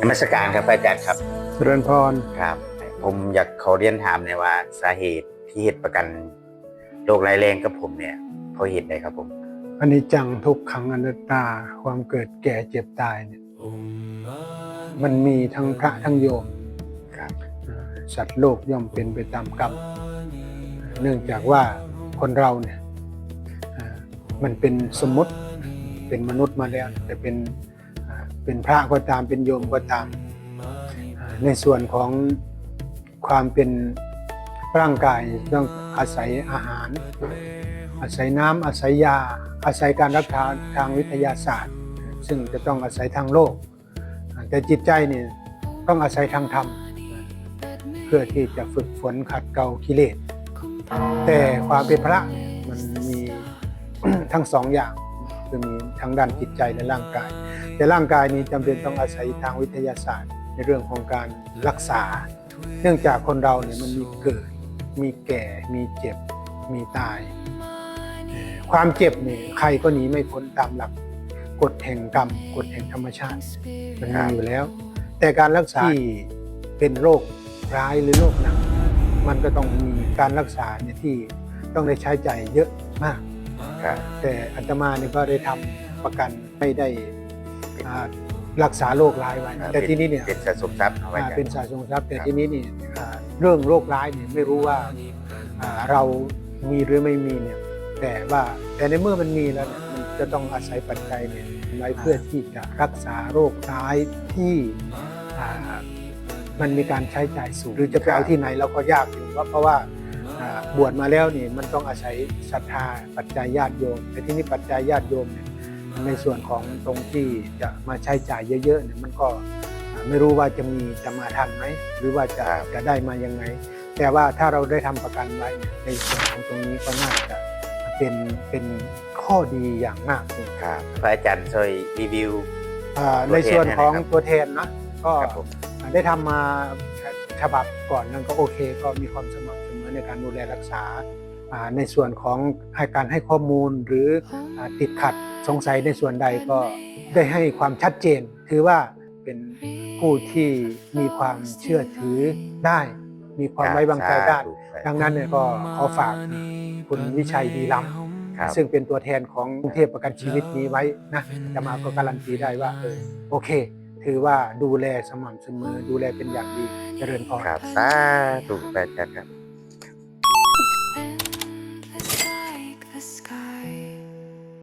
นมัสการครับพระอาจารย์ครับเจริญพรครับ ผมอยากขอเรียนถามในอยว่าสาเหตุที่เหตุประกันโรคร้ายแรงกับผมเนี่ยเพราะเหตุใดครับผมอันนี้จังทุกขังอนัตตาความเกิดแก่เจ็บตายเนี่ยมันมีทั้งพระทั้งโยมครับอ่าสัตว์โลกย่อมเป็นไปตามกรรมเนื่องจากว่าคนเราเนี่ยอ่ามันเป็นสมมติเป็นมนุษย์มาแล้วแต่เป็นอ่า เป็นพระก็ตามเป็นโยมก็ตามอ่าในส่วนของความเป็นร่างกายต้องอาศัยอาหาร อาศัยน้ำอาศัยยา อาศัยการรักษาทางวิทยาศาสตร์ ซึ่งจะต้องอาศัยทางโลก แต่จิตใจเนี่ยต้องอาศัยทางธรรม เพื่อที่จะฝึกฝนขัดเกลากิเลสแต่ความเป็นพระเนี่ยมันมีทั้งสองอย่าง คือมีทั้งด้านจิตใจและร่างกาย แต่ร่างกายนี้จำเป็นต้องอาศัยทางวิทยาศาสตร์ ในเรื่องของการรักษา เนื่องจากคนเราเนี่ยมันมีเกิด มีแก่ มีเจ็บ มีตาย ความเจ็บเนี่ยใครก็หนีไม่พ้นตามหลักกฎแห่งกรรมกฎแห่งธรรมชาติมันมีอยู่แล้ว แต่การรักษาที่เป็นโรคร้ายหรือโรคหนักมันก็ต้องมีการรักษาเนี่ยที่ต้องได้ใช้ใจ่ายเยอะมาก ครับ แต่อัตมาเนี่ยก็ได้ทำประกันไม่ได้อ่ารักษาโรคร้ายไว้แต่ที่นี้เนี่ยเป็นสะสมทรัพย์เอาไว้อ่ากันเป็นสาสงทรัพย์แต่ครับที่นี้นี่อ่าเรื่องโรคร้ายเนี่ยไม่รู้ว่าอ่าเรามีหรือไม่มีเนี่ยแต่ว่าแต่ในเมื่อมันมีแล้วเนี่ยมันจะต้องอาศัยปัจจัยเนี่ยไว้เพื่อที่จะรักษาโรคร้ายที่อ่ามันมีการใช้จ่ายสูงหรือจะไปเอาที่ไหนเราก็ยากอยู่ว่าเพราะว่าอ่า บวชมาแล้วนี่มันต้องอาศัยศรัทธาปัจจัยญาติโยมแต่ที่นี้ปัจจัยญาติโยมเนี่ยในส่วนของตรงที่จะมาใช้จ่ายเยอะๆเนี่ยมันก็อ่าไม่รู้ว่าจะมีจะมาทันไหมหรือว่าจะครับจะได้มายังไง แต่ว่าถ้าเราได้ทำประกันไว้เนี่ยในส่วนของตรงนี้ก็น่าจะเป็นเป็นข้อดีอย่างมากเลยครับพระอาจารย์ช่วยรีวิวอ่าตัวแทนในส่วนของนะครับตัวแทนนะก็ครับผมได้ทำมาฉบับก่อนนั้นก็โอเค ก็มีความสม่ำเสมอ ในการดูแลรักษาอ่าในส่วนของให้การให้ข้อมูลหรืออ่าติดขัดสงสัยในส่วนใดก็ได้ให้ความชัดเจน ถือว่าเป็นผู้ที่มีความเชื่อถือได้ มีความไว้วางใจได้สาธุดังนั้นเนี่ยก็ขอฝากคุณวิชัยดีล้ครับำซึ่งเป็นตัวแทนของกรุงเทพประกันชีวิตนี้ไว้นะจะมาก็การันตีได้ว่าเออโอเค ถือว่าดูแลสม่ำเสมอดูแลเป็นอย่างดีเจริญพรครับสาธุพระอาจารย์ครับ and